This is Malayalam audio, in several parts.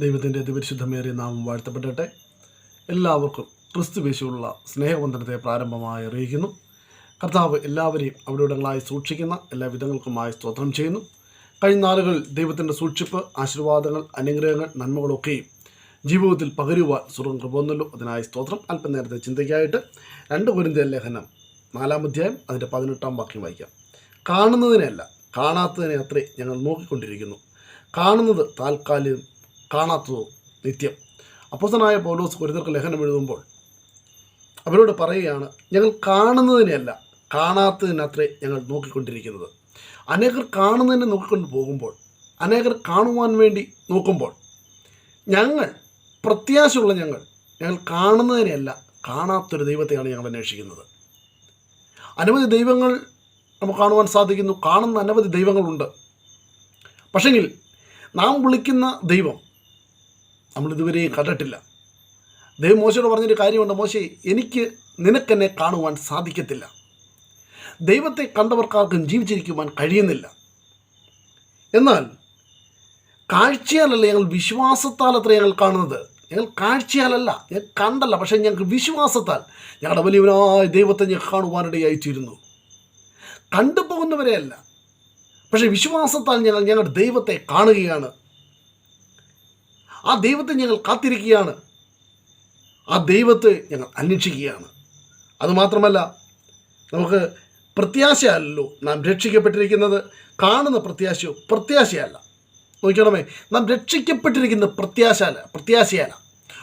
ദൈവത്തിന്റെ അതിപരിശുദ്ധമേറിയ നാമം വാഴ്ത്തപ്പെടട്ടെ. എല്ലാവർക്കും ക്രിസ്തുവേശുള്ള സ്നേഹവന്ദനത്തെ പ്രാരംഭമായി അറിയിക്കുന്നു. കർത്താവ് എല്ലാവരെയും അവരുടങ്ങളായി സൂക്ഷിക്കുന്ന എല്ലാ വിധങ്ങൾക്കുമായി സ്തോത്രം ചെയ്യുന്നു. കഴിഞ്ഞ നാളുകളിൽ ദൈവത്തിന്റെ സൂക്ഷിപ്പ് ആശീർവാദങ്ങൾ അനുഗ്രഹങ്ങൾ നന്മകളൊക്കെയും ജീവിതത്തിൽ പകരുവാൻ സ്വർഗം കൃപോന്നല്ലോ അതിനായി സ്തോത്രം. അല്പനേരത്തെ ചിന്തയ്ക്കായിട്ട് രണ്ട് കുരിന്ത ലേഖനം നാലാം അധ്യായം അതിന്റെ പതിനെട്ടാം വാക്യം വായിക്കാം. കാണുന്നതിനെയല്ല കാണാത്തതിനെ അത്രേ ഞങ്ങൾ നോക്കിക്കൊണ്ടിരിക്കുന്നു. കാണുന്നത് താൽക്കാലികം കാണാത്തതോ നിത്യം. അപ്പോസനായ പൗലോസ് കുരുതർക്ക് ലേഖനം എഴുതുമ്പോൾ അവരോട് പറയുകയാണ് ഞങ്ങൾ കാണുന്നതിനെയല്ല കാണാത്തതിനത്രേ ഞങ്ങൾ നോക്കിക്കൊണ്ടിരിക്കുന്നത്. അനേകർ കാണുന്നതിനെ നോക്കിക്കൊണ്ട് പോകുമ്പോൾ അനേകർ കാണുവാൻ വേണ്ടി നോക്കുമ്പോൾ ഞങ്ങൾ പ്രത്യാശയുള്ള ഞങ്ങൾ ഞങ്ങൾ കാണുന്നതിനെയല്ല കാണാത്തൊരു ദൈവത്തെയാണ് ഞങ്ങൾ അന്വേഷിക്കുന്നത്. അനവധി ദൈവങ്ങൾ നമുക്ക് കാണുവാൻ സാധിക്കുന്നു കാണുന്ന അനവധി ദൈവങ്ങളുണ്ട്. പക്ഷെങ്കിൽ നാം വിളിക്കുന്ന ദൈവം നമ്മൾ ഇതുവരെയും കണ്ടിട്ടില്ല. ദൈവം മോശയോട് പറഞ്ഞൊരു കാര്യമുണ്ട് മോശെ എനിക്ക് നിനക്കെന്നെ കാണുവാൻ സാധിക്കത്തില്ല. ദൈവത്തെ കണ്ടവർക്കാർക്കും ജീവിച്ചിരിക്കുവാൻ കഴിയുന്നില്ല. എന്നാൽ കാഴ്ചയാലല്ല ഞങ്ങൾ വിശ്വാസത്താൽ അത്ര ഞങ്ങൾ കാണുന്നത്. ഞങ്ങൾ കാഴ്ചയാലല്ല ഞങ്ങൾ കണ്ടല്ല പക്ഷേ ഞങ്ങൾക്ക് വിശ്വാസത്താൽ ഞങ്ങളുടെ വലിയവനായ ദൈവത്തെ ഞങ്ങൾ കാണുവാനിടയായിത്തീരുന്നു. കണ്ടുപോകുന്നവരെയല്ല പക്ഷേ വിശ്വാസത്താൽ ഞങ്ങൾ ഞങ്ങളുടെ ദൈവത്തെ കാണുകയാണ്. ആ ദൈവത്തെ ഞങ്ങൾ കാത്തിരിക്കുകയാണ്. ആ ദൈവത്തെ ഞങ്ങൾ അന്വേഷിക്കുകയാണ്. അതുമാത്രമല്ല നമുക്ക് പ്രത്യാശയല്ലോ നാം രക്ഷിക്കപ്പെട്ടിരിക്കുന്നത്. കാണുന്ന പ്രത്യാശയോ പ്രത്യാശയല്ല. നോക്കണമേ നാം രക്ഷിക്കപ്പെട്ടിരിക്കുന്ന പ്രത്യാശ അല്ല പ്രത്യാശയല്ല.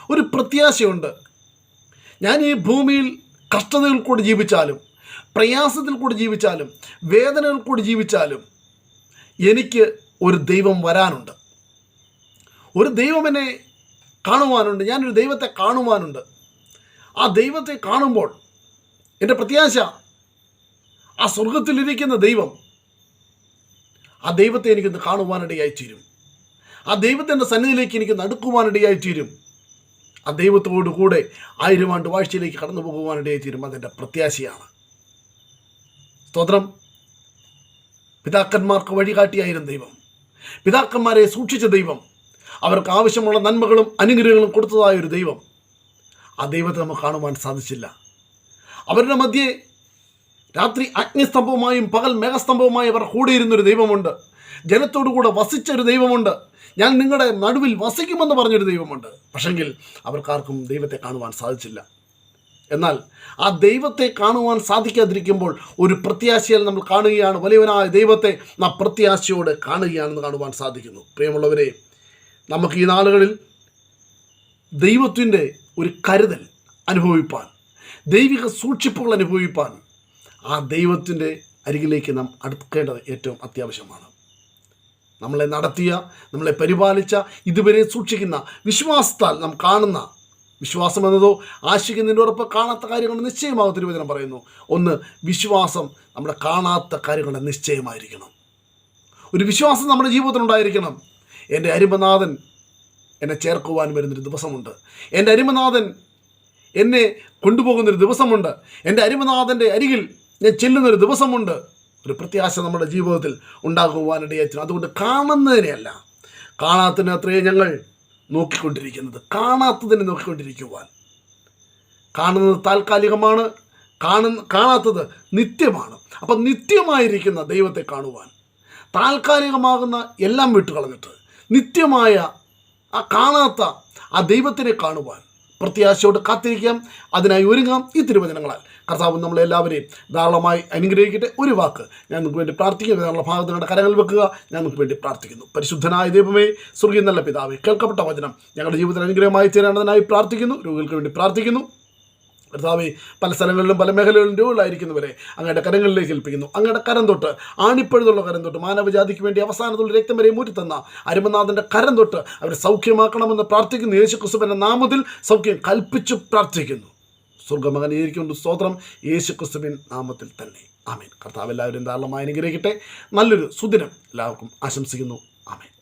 ഒരു പ്രത്യാശയുണ്ട്. ഞാൻ ഈ ഭൂമിയിൽ കഷ്ടതകൾ കൂടി ജീവിച്ചാലും പ്രയാസത്തിൽ കൂടി ജീവിച്ചാലും വേദനകൾ കൂടി ജീവിച്ചാലും എനിക്ക് ഒരു ദൈവം വരാനുണ്ട്. ഒരു ദൈവം എന്നെ കാണുവാനുണ്ട്. ഞാനൊരു ദൈവത്തെ കാണുവാനുണ്ട്. ആ ദൈവത്തെ കാണുമ്പോൾ എന്റെ പ്രത്യാശ ആ സ്വർഗത്തിലിരിക്കുന്ന ദൈവം ആ ദൈവത്തെ എനിക്കൊന്ന് കാണുവാനിടയായി തീരും ആ ദൈവത്തിന്റെ സന്നിധിയിലേക്ക് എനിക്ക് അടുക്കുവാനിടയായി തീരും ആ ദൈവത്തോടു കൂടെ ആയിരം ആണ്ട് വാഴ്ചയിലേക്ക് കടന്നു പോകുവാനിടയായി തീരും അതെന്റെ പ്രത്യാശയാണ്. സ്തോത്രം. പിതാക്കന്മാർക്ക് വഴികാട്ടിയായിരുന്നു ദൈവം. പിതാക്കന്മാരെ സൂക്ഷിച്ച ദൈവം. അവർക്ക് ആവശ്യമുള്ള നന്മകളും അനുഗ്രഹങ്ങളും കൊടുത്തതായ ഒരു ദൈവം. ആ ദൈവത്തെ നമുക്ക് കാണുവാൻ സാധിച്ചില്ല. അവരുടെ മധ്യേ രാത്രി അഗ്നിസ്തംഭവുമായും പകൽ മേഘസ്തംഭവുമായി അവർ കൂടിയിരുന്നൊരു ദൈവമുണ്ട്. ജനത്തോടു കൂടെ വസിച്ചൊരു ദൈവമുണ്ട്. ഞാൻ നിങ്ങളുടെ നടുവിൽ വസിക്കുമെന്ന് പറഞ്ഞൊരു ദൈവമുണ്ട്. പക്ഷെങ്കിൽ അവർക്കാർക്കും ദൈവത്തെ കാണുവാൻ സാധിച്ചില്ല. എന്നാൽ ആ ദൈവത്തെ കാണുവാൻ സാധിക്കാതിരിക്കുമ്പോൾ ഒരു പ്രത്യാശയിൽ നമ്മൾ കാണുകയാണ്. വലിയവനായ ദൈവത്തെ നാം പ്രത്യാശയോടെ കാണുകയാണെന്ന് കാണുവാൻ സാധിക്കുന്നു. പ്രിയമുള്ളവരെ നമുക്ക് ഈ നാളുകളിൽ ദൈവത്തിന്റെ ഒരു കരുതൽ അനുഭവിപ്പാൻ ദൈവിക സൂക്ഷിപ്പുകൾ അനുഭവിപ്പാൻ ആ ദൈവത്തിന്റെ അരികിലേക്ക് നാം അടുക്കേണ്ടത് ഏറ്റവും അത്യാവശ്യമാണ്. നമ്മളെ നടത്തിയ നമ്മളെ പരിപാലിച്ച ഇതുവരെ സൂക്ഷിക്കുന്ന വിശ്വാസത്താൽ നാം കാണുന്ന വിശ്വാസം എന്നതോ ആശിക്കുന്നതിന്റെ ഉറപ്പ് കാണാത്ത കാര്യങ്ങൾ നിശ്ചയമാകും തിരുവചനം പറയുന്നു. ഒന്ന് വിശ്വാസം നമ്മുടെ കാണാത്ത കാര്യങ്ങളുടെ നിശ്ചയമായിരിക്കണം. ഒരു വിശ്വാസം നമ്മുടെ ജീവിതത്തിലുണ്ടായിരിക്കണം എന്റെ അരിമനാഥൻ എന്നെ ചേർക്കുവാൻ വരുന്നൊരു ദിവസമുണ്ട്. എന്റെ അരിമനാഥൻ എന്നെ കൊണ്ടുപോകുന്നൊരു ദിവസമുണ്ട്. എന്റെ അരിമനാഥന്റെ അരികിൽ ഞാൻ ചെല്ലുന്നൊരു ദിവസമുണ്ട്. ഒരു പ്രത്യാശ നമ്മുടെ ജീവിതത്തിൽ ഉണ്ടാകുവാനിടയായിരുന്നു അതുകൊണ്ട് കാണുന്നതിനെയല്ല കാണാത്തതിന് അത്രയും ഞങ്ങൾ നോക്കിക്കൊണ്ടിരിക്കുന്നത്. കാണാത്തതിനെ നോക്കിക്കൊണ്ടിരിക്കുവാൻ. കാണുന്നത് താൽക്കാലികമാണ് കാണുന്ന കാണാത്തത് നിത്യമാണ്. അപ്പം നിത്യമായിരിക്കുന്ന ദൈവത്തെ കാണുവാൻ. താൽക്കാലികമാകുന്ന എല്ലാം വിട്ടുകളഞ്ഞിട്ട് നിത്യമായ ആ കാണാത്ത ആ ദൈവത്തിനെ കാണുവാൻ പ്രത്യാശയോട് കാത്തിരിക്കാം. അതിനായി ഒരുങ്ങാം ഈ തിരുവചനങ്ങളാൽ. കർത്താവ് നമ്മളെല്ലാവരെയും ധാരാളമായി അനുഗ്രഹിക്കട്ടെ. ഒരു വാക്ക് ഞാൻ നിങ്ങൾക്ക് വേണ്ടി പ്രാർത്ഥിക്കുന്നു. നിങ്ങളുടെ ഭാഗത്ത് നിങ്ങളുടെ കരങ്ങൾ വെക്കുക. ഞാൻ നിങ്ങൾക്ക് വേണ്ടി പ്രാർത്ഥിക്കുന്നു. പരിശുദ്ധനായ ദൈവമേ സ്വർഗീയ നല്ല പിതാവേ കേൾക്കപ്പെട്ട വചനം ഞങ്ങളുടെ ജീവിതത്തിൽ അനുഗ്രഹമായി തീരേണ്ടതിനായി പ്രാർത്ഥിക്കുന്നു. രോഗികൾക്ക് വേണ്ടി പ്രാർത്ഥിക്കുന്നു. കർത്താവെ പല സ്ഥലങ്ങളിലും പല മേഖലകളിലും രോഗികളായിരിക്കുന്നവരെ അങ്ങയുടെ കരങ്ങളിലേക്ക് ഏൽപ്പിക്കുന്നു. അങ്ങയുടെ കരം തൊട്ട് ആണിപ്പഴുതുള്ള കരം തൊട്ട് മാനവജാതിക്ക് വേണ്ടി അവസാനത്തുള്ള രക്തം വരെ മൂറ്റിത്തന്ന അരുമനാഥന്റെ കരം തൊട്ട് അവരെ സൗഖ്യമാക്കണമെന്ന് പ്രാർത്ഥിക്കുന്നു. യേശു ക്രിസ്തുവിന്റെ നാമത്തിൽ സൗഖ്യം കൽപ്പിച്ചു പ്രാർത്ഥിക്കുന്നു. സ്വർഗമകൻ ഇരിക്കുന്നുണ്ട് സ്തോത്രം യേശു ക്രിസ്തുവിൻ നാമത്തിൽ തന്നെ. ആമേൻ. കർത്താവ് എല്ലാവരും ധാരാളമായി അനുഗ്രഹിക്കട്ടെ. നല്ലൊരു സുദിനം എല്ലാവർക്കും ആശംസിക്കുന്നു. ആമേൻ.